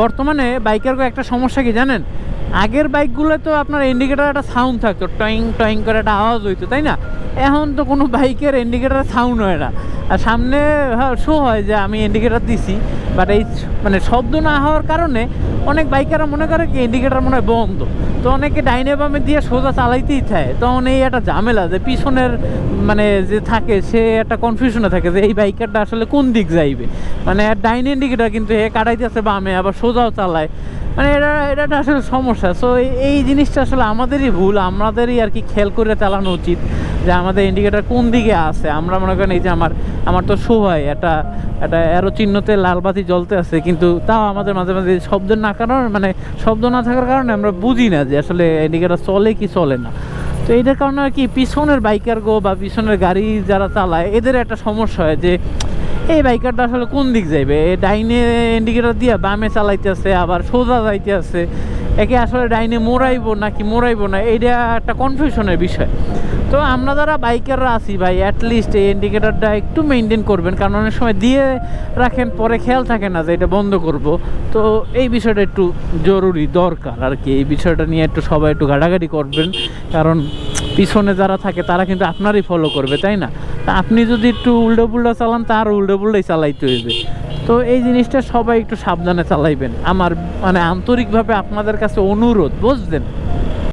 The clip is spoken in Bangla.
বর্তমানে বাইকের একটা সমস্যা কি জানেন? আগের বাইকগুলো তো আপনার ইন্ডিকেটার একটা সাউন্ড থাকতো, টয়িং টয়িং করে একটা আওয়াজ হইতো, তাই না? এখন তো কোনো বাইকের ইন্ডিকেটার সাউন্ড হয় না। আর সামনে শো হয় যে আমি ইন্ডিকেটার দিছি বাট এই মানে শব্দ না হওয়ার কারণে অনেক বাইকাররা মনে করে কি ইন্ডিকেটার মনে হয় বন্ধ। তো অনেকে ডাইনে বামে দিয়ে সোজা চালাইতেই চায় তখন এই একটা ঝামেলা যে পিছনের মানে যে থাকে, সে একটা কনফিউশনে থাকে যে এই বাইকারটা আসলে কোন দিক যাইবে। মানে ডাইনে ইন্ডিকেটার কিন্তু এ কাটাইতে আছে বামে, আবার সোজাও চালায়। মানে এটা এটা আসলে সমস্যা। সো এই জিনিসটা আসলে আমাদেরই ভুল, আমাদেরই আর কি খেয়াল করে চালানো উচিত যে আমাদের ইন্ডিকেটার কোন দিকে আছে। আমরা মনে করেন এই যে আমার আমার তো শো হয় একটা একটা অ্যারো চিহ্নতে লাল বাতি জ্বলতে আছে, কিন্তু তাও আমাদের মাঝে মাঝে শব্দ না কারণ মানে শব্দ না থাকার কারণে আমরা বুঝি না যে আসলে ইন্ডিকেটার চলে কি চলে না। তো এইটার কারণে আর কি পিছনের বাইকার গো বা পিছনের গাড়ি যারা চালায়, এদের একটা সমস্যা হয় যে এই বাইকারটা আসলে কোন দিক যাইবে? ডাইনে ইন্ডিকেটর দিয়ে বামে চালাইতেছে আবার সোজা যাইতেছে একে আসলে ডাইনে মোড়াইবো নাকি মোড়াইবো না, এইটা একটা কনফিউশনের বিষয়। তো আমরা যারা বাইকাররা আছি ভাই অ্যাটলিস্ট এই ইন্ডিকেটারটা একটু মেনটেন করবেন, কারণ অনেক সময় দিয়ে রাখেন, পরে খেয়াল থাকে না যে এটা বন্ধ করব। তো এই বিষয়টা একটু জরুরি, দরকার আর কি। এই বিষয়টা নিয়ে একটু সবাই একটু ঘাটাঘাটি করবেন, কারণ পিছনে যারা থাকে তারা কিন্তু আপনারই ফলো করবে, তাই না? আপনি যদি একটু উল্টো পুল্টো চালান তার উল্টো পুল্টোই চালাইতে হইবে। তো এই জিনিসটা সবাই একটু সাবধানে চালাইবেন। আমার মানে আন্তরিকভাবে আপনাদের কাছে অনুরোধ বুঝলেন